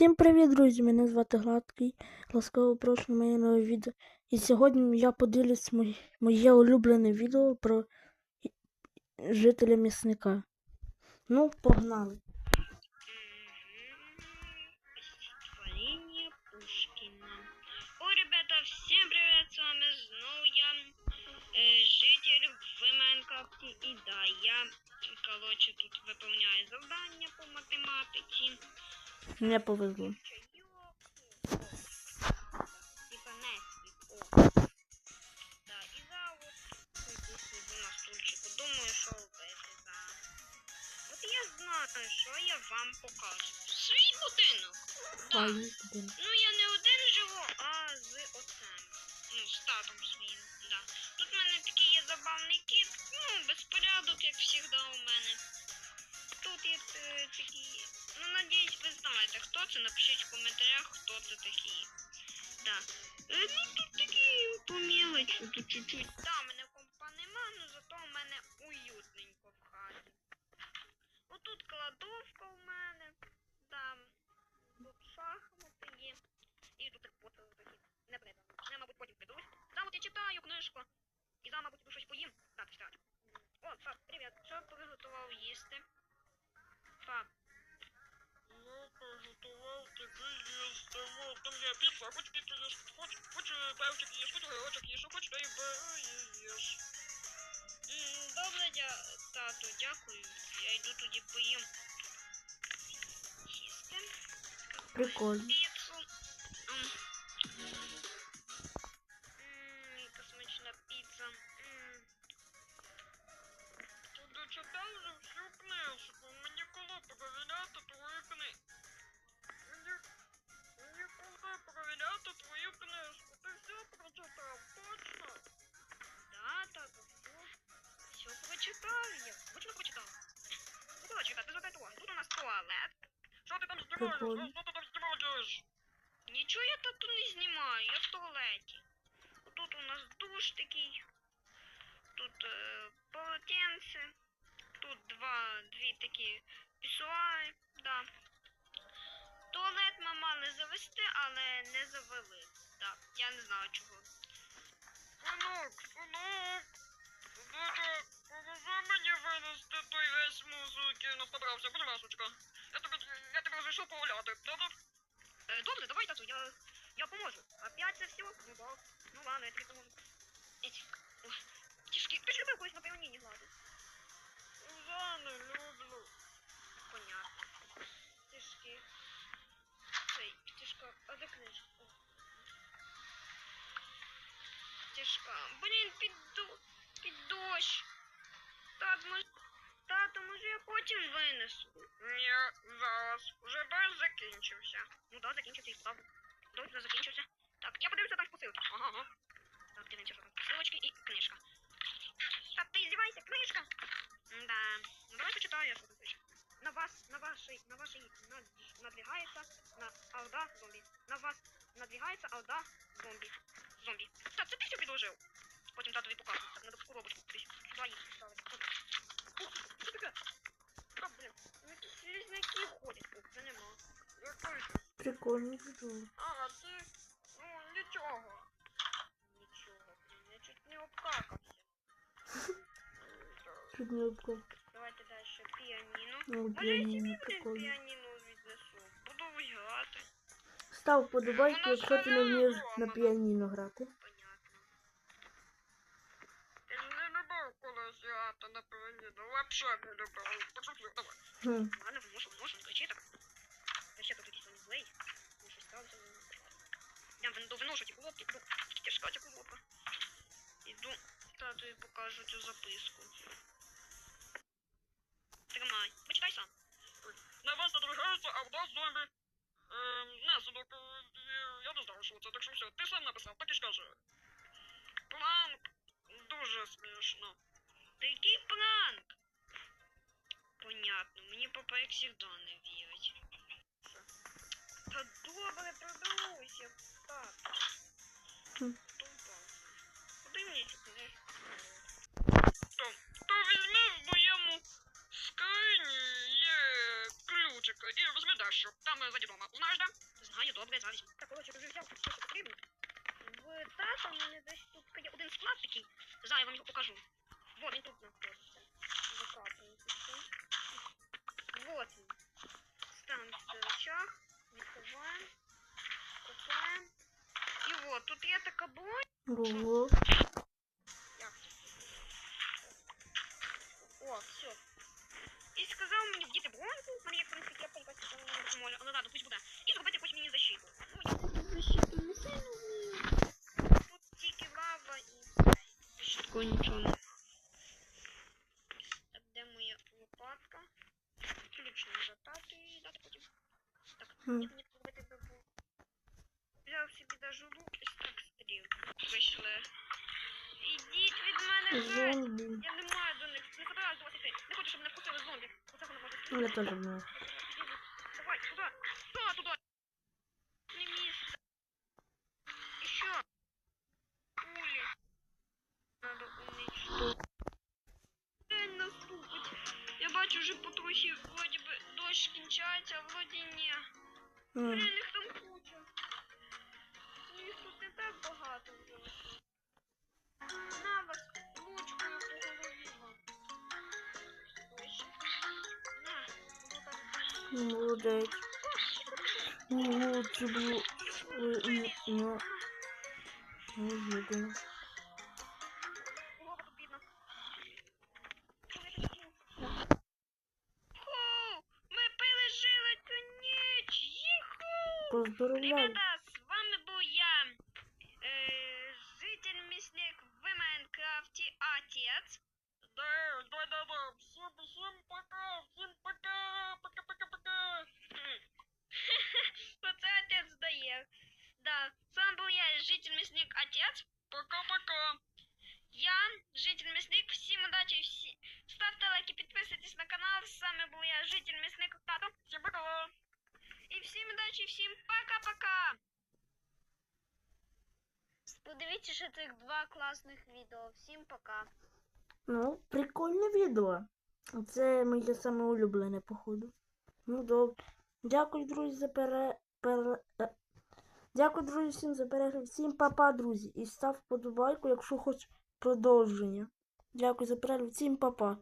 Всім привіт, друзі! Мене звати Гладкий. Ласкаво прошу моє нове відео. І сьогодні я поділюсь моє, моє улюблене відео про жителя місника. Ну, погнали. Стихотворение Пушкина. О, ребята, всем привет, с вами снова я, э, житель Вименкапті. І да, я, короче, тут виповняю завдання по математиці. Мені повезло. Що я вам покажу. Свій будинок. Ну я не один живу, а з оцем. Ну, з татом своїм, да. Тут в мене такий є забавний кіт, ну, безпорядок, як завжди у мене. Тут є е, такі. Ну, надіюсь, ви знаєте, хто це. Напишіть в коментарях, хто це такі. Да. Е, ну тут такі по тут чуть-чуть. Да, в мене компа нема, ну зато в мене уютненько в хаті. Отут кладовка у мене. Там тут шахмати є. І тут от такі не придано. Я, мабуть, потім придусь. Там от я читаю книжку. І там, мабуть, щось поїм. Так, читати. О, Фаб, привіт. Що приготував їсти? Ну, а хоч піцу їж, хоч, хоч е, певчик їж, хоч огірочок їж, хоч й бери і їж. Добре, дя... тату, дякую. Я йду тоді поїм. Їсти. Прикольно. Я. Точно прочитав. Ну, коротше, ребят, без этого. Тут у нас туалет. Що ти там знімаєш? Прикольно. Що ти там знімаєш? Нічого я тату не знімаю, я в туалеті. Тут у нас душ такий. Тут е, полотенце. Тут два, дві такі пісуари, да. Туалет ми мали завести, але не завели. Так, я не знаю чого. Синок, синок, Блін, під, під дощ. Тат, може... Тато, може я потім винесу? Ні, зараз. Вже дощ закінчився. Ну да, закінчився і справді. Дощ вже закінчився. Так, я подивлюся там в посилки. Ага, ага. Так, дивимося, що там посилочки і книжка. Та ти здівайся, книжка! Да. Ну давай почитаю, що тут пише. На вас, на вашій, на вашій над, надвигається на орда зомбі. На вас надвигається орда зомбі. Зомбі. Прикольно відео. А, ти? Ну, нічого. Нічого, блін, я чуть не обкакався. Чуть не обков. Давайте далі піаніно. Ну, Може я собі, піаніно, блін, прикольно. піаніно віднесу. Буду грати. Став вподобайку, Воно якщо ти не вмієш зламано. на піаніно грати. Понятно. Ти ж не любив колись грати на піаніно, вообще не любив. Пошутив, давай. Хм. Ладно, можу, можу, не кричи так. Якийсь. Ну, щось сталося. Я вин- виношу ті колодки, іду. Тяжка ця колодка. Іду, татові покажу цю записку. Тримай. Почитай сам. На вас надругаються, а в нас зомбі. Ем, наслідок, е, я не знаю, що це, так що все, ти сам написав, так і скажи. План дуже смішно. Та який пранк? Понятно, мені папа як завжди не вірить. Та добре, продалося. Так. Хм. Тупо. Цю книжку? То, то візьми в моєму скрині є ключик і візьми дещо, там е, за дідом. Знаєш, да? Знаю, добре, зараз. Так, коротше, вже взяв все, що потрібно. В тата мене десь тут є один склад такий. Зараз я вам його покажу. Вот він тут знаходиться. Закапуємо тут. Вот він. Ставимо сюди І вот, тут є така бронь. Ого. Як це? О, все. І сказав мені вдіти броньку, в мене є, в принципі, кепка якась там не може, але ладно, пусть буде. І зробити якусь мені защиту. Ну, я защиту не сильно вмію. Тут тільки лава і все. Швидко нічого не. Так, де моя лопатка? Ключ не затати і дати потім. Так, Хм. як мені зробити би було? Взяв собі даже лук і так стріл. Вийшли. Ідіть від мене геть! Зомбі. Я не маю до них. Не до вас. Не хочу, щоб мене вкусили зомбі. Оце воно може Я теж знаю. Давай, туди. Туди, туди. Не місце. І що? Кулі. Надо уничтожити. День наступить. Я бачу вже потрохи, вроді би, дощ кінчається, а вроді ні. Блін, їх там куча. Їх тут так багато вже. На вас ручкою по голові вам. Молодець. Ого, це було. Ой, ні, ні. Неожиданно. Голову Подивіться ще цих два класних відео. Всім пока. Ну, прикольне відео. Це моє саме улюблене, походу. Ну, добре. Дякую, друзі, за пере... пере... е. Дякую, друзі, всім за перегляд. Всім папа, друзі. І став вподобайку, якщо хоч продовження. Дякую за перегляд. Всім папа.